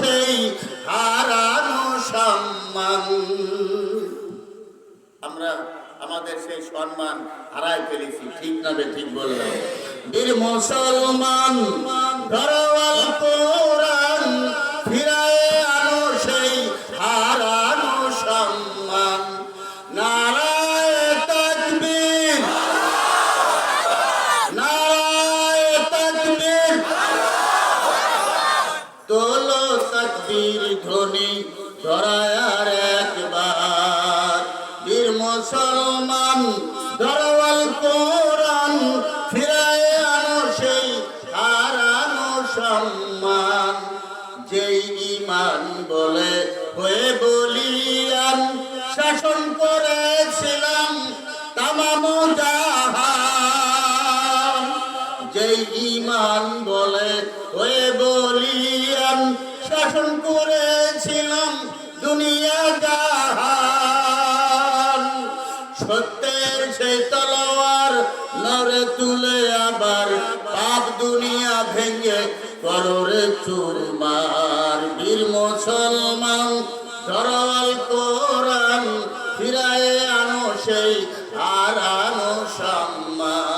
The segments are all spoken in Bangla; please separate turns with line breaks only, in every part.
সেই হারানো সম্মান। আমরা আমাদের সেই সম্মান হারাই ফেলেছি, ঠিক না ঠিক বললাম। বীর মুসলমান ধরওয়াল কোরআন ফিরায় আনো সেই হারানো সম্মান। নারায় তাকবীর। নারায় তাকবীর। তকবীর ধ্বনি ধরায়ার একবার। বীর মুসলমান ধরওয়াল কোরআন ফিরায় আনো সেই হারানো সম্মান। যেই ইমান বলে হয়ে বলিয়ান, শাসন করেছিলাম তামাম যেই ইমান বলে হয়ে বলিয়ান শাসন করেছিলাম দুনিয়া জাহান। সত্যের সেই তলোয়ার নরে তুলে আবার পাপ দুনিয়া ভেঙে কররে চুরমার বীর মুসলমান ধরওয়াল কোরআন ফিরায় আনো সেই আর আনো সম্মান।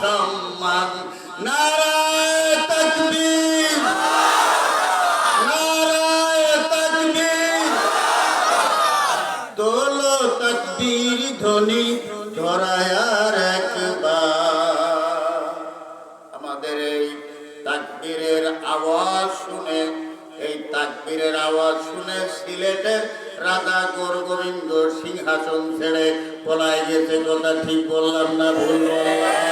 সম্মান। নারায় তকবীর। নারায় তকবীর। তোলো তকবীর ধ্বনি ধরায়ার একবার। আমাদের এই তাকবীরের আওয়াজ শুনে, এই তাকবীরের আওয়াজ শুনে সিলেটের রাজা গোর গোবিন্দ সিংহাসন ছেড়ে পলায় গেছে কথা ঠিক বললাম না, ভুল বললাম।